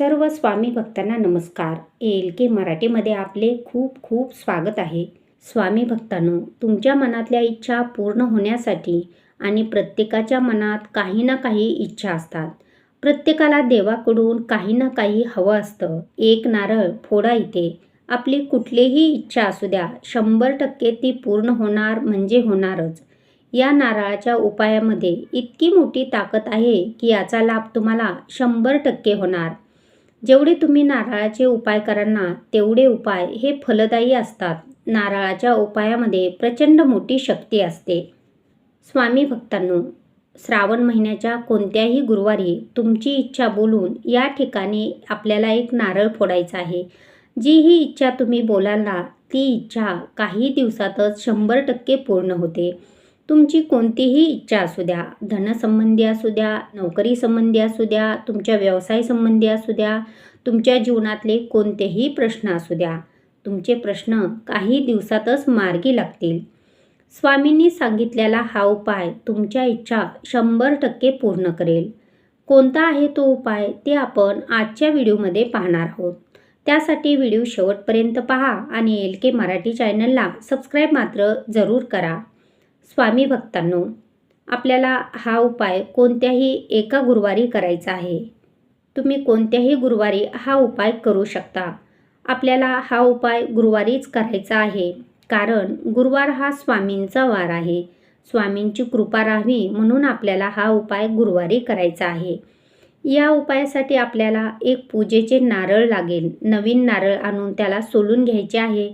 सर्व स्वामी भक्तांना नमस्कार. एल के मराठीमध्ये आपले खूप खूप स्वागत आहे. स्वामी भक्तांनो तुमच्या मनातल्या इच्छा पूर्ण होण्यासाठी आणि प्रत्येकाच्या मनात काही ना काही इच्छा असतात. प्रत्येकाला देवाकडून काही ना काही हवं असतं. एक नारळ फोडा इथे. आपली कुठलीही इच्छा असू द्या शंभर टक्के ती पूर्ण होणार म्हणजे होणारच. या नारळाच्या उपायामध्ये इतकी मोठी ताकद आहे की याचा लाभ तुम्हाला शंभर टक्के होणार. जेवढे तुम्ही नारळाचे उपाय कराल ना तेवढे उपाय हे फलदायी असतात. नारळाच्या उपायामध्ये प्रचंड मोठी शक्ती असते. स्वामी भक्तांनो श्रावण महिन्याच्या कोणत्याही गुरुवारी तुमची इच्छा बोलून या ठिकाणी आपल्याला एक नारळ फोडायचा आहे. जी ही इच्छा तुम्ही बोलाल ना ती इच्छा काही दिवसातच शंभर टक्के पूर्ण होते. तुमची कोणतीही इच्छा असू द्या धनसंबंधी असू द्या नोकरी संबंधी असू द्या तुमच्या व्यवसाय संबंधी असू द्या तुमच्या जीवनातले कोणतेही प्रश्न असू द्या तुमचे प्रश्न काही दिवसातच मार्गी लागतील. स्वामींनी सांगितलेला हा उपाय तुमच्या इच्छा शंभर टक्के पूर्ण करेल. कोणता आहे तो उपाय ते आपण आजच्या व्हिडिओमध्ये पाहणार आहोत. त्यासाठी व्हिडिओ शेवटपर्यंत पहा आणि एल के मराठी चॅनलला सबस्क्राईब मात्र जरूर करा. स्वामी भक्तांनो आपल्याला हा उपाय कोणत्याही एका गुरुवारी करायचा आहे. तुम्ही कोणत्याही गुरुवारी हा उपाय करू शकता. आपल्याला हा उपाय गुरुवारीच करायचा आहे. कारण गुरुवार हा स्वामींचा वार आहे. स्वामींची कृपा राहावी म्हणून आपल्याला हा उपाय गुरुवारी करायचा आहे. या उपायासाठी आपल्याला एक पूजेचे नारळ लागेल. नवीन नारळ आणून त्याला सोलून घ्यायचे आहे.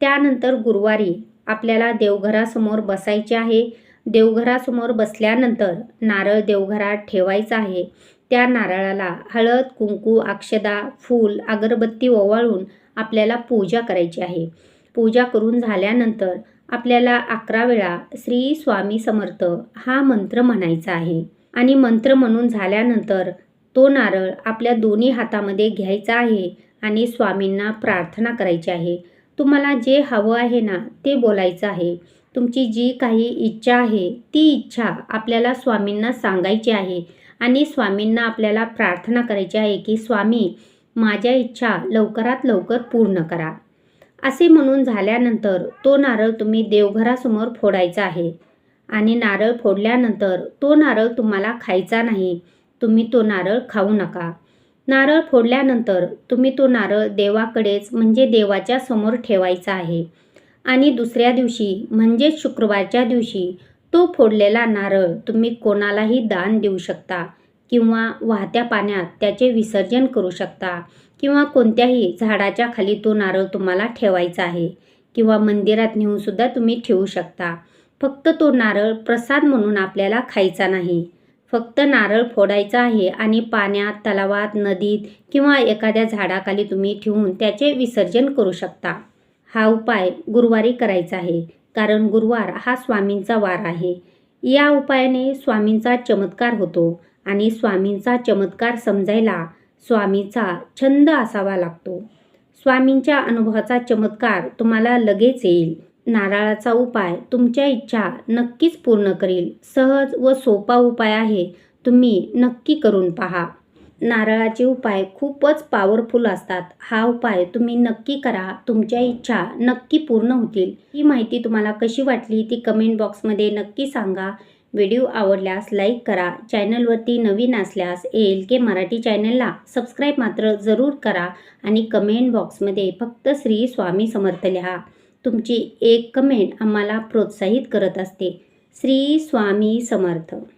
त्यानंतर गुरुवारी आपल्याला देवघरासमोर बसायचे आहे. देवघरासमोर बसल्यानंतर नारळ देवघरात ठेवायचा आहे. त्या नारळाला हळद कुंकू अक्षदा फूल अगरबत्ती ओवाळून आपल्याला पूजा करायची आहे. पूजा करून झाल्यानंतर आपल्याला अकरा वेळा श्री स्वामी समर्थ हा मंत्र म्हणायचा आहे. आणि मंत्र म्हणून झाल्यानंतर तो नारळ आपल्या दोन्ही हातामध्ये घ्यायचा आहे आणि स्वामींना प्रार्थना करायची आहे. तुम्हाला जे हवं आहे ना ते बोलायचं आहे. तुमची जी काही इच्छा आहे ती इच्छा आपल्याला स्वामींना सांगायची आहे. आणि स्वामींना आपल्याला प्रार्थना करायची आहे की स्वामी माझ्या इच्छा लवकरात लवकर पूर्ण करा. असे म्हणून झाल्यानंतर तो नारळ तुम्ही देवघरासमोर फोडायचा आहे. आणि नारळ फोडल्यानंतर तो नारळ तुम्हाला खायचा नाही. तुम्ही तो नारळ खाऊ नका. नारळ फोडल्यानंतर तुम्ही तो नारळ देवाकडेच म्हणजे देवाच्या समोर ठेवायचा आहे. आणि दुसऱ्या दिवशी म्हणजेच शुक्रवारच्या दिवशी तो फोडलेला नारळ तुम्ही कोणालाही दान देऊ शकता किंवा वाहत्या पाण्यात त्याचे विसर्जन करू शकता किंवा कोणत्याही झाडाच्या खाली तो नारळ तुम्हाला ठेवायचा आहे किंवा मंदिरात नेऊनसुद्धा तुम्ही ठेवू शकता. फक्त तो नारळ प्रसाद म्हणून आपल्याला खायचा नाही. फक्त नारळ फोडायचा आहे आणि पाण्यात तलावात नदीत किंवा एखाद्या झाडाखाली तुम्ही ठेवून त्याचे विसर्जन करू शकता. हा उपाय गुरुवारी करायचा आहे कारण गुरुवार हा स्वामींचा वार आहे. या उपायाने स्वामींचा चमत्कार होतो आणि स्वामींचा चमत्कार समजायला स्वामीचा छंद असावा लागतो. स्वामींच्या अनुभवाचा चमत्कार तुम्हाला लगेच येईल. नारळाचा उपाय तुमच्या इच्छा नक्कीच पूर्ण करील. सहज व सोपा उपाय आहे. तुम्ही नक्की करून पहा. नारळाचे उपाय खूपच पॉवरफुल असतात. हा उपाय तुम्ही नक्की करा. तुमच्या इच्छा नक्की पूर्ण होतील. ही माहिती तुम्हाला कशी वाटली ती कमेंट बॉक्समध्ये नक्की सांगा. व्हिडिओ आवडल्यास लाईक करा. चॅनलवरती नवीन असल्यास एल के मराठी चॅनलला सबस्क्राईब मात्र जरूर करा आणि कमेंट बॉक्समध्ये फक्त श्री स्वामी समर्थ लिहा. तुमची एक कमेंट आम्हाला प्रोत्साहित करत असते. श्री स्वामी समर्थ.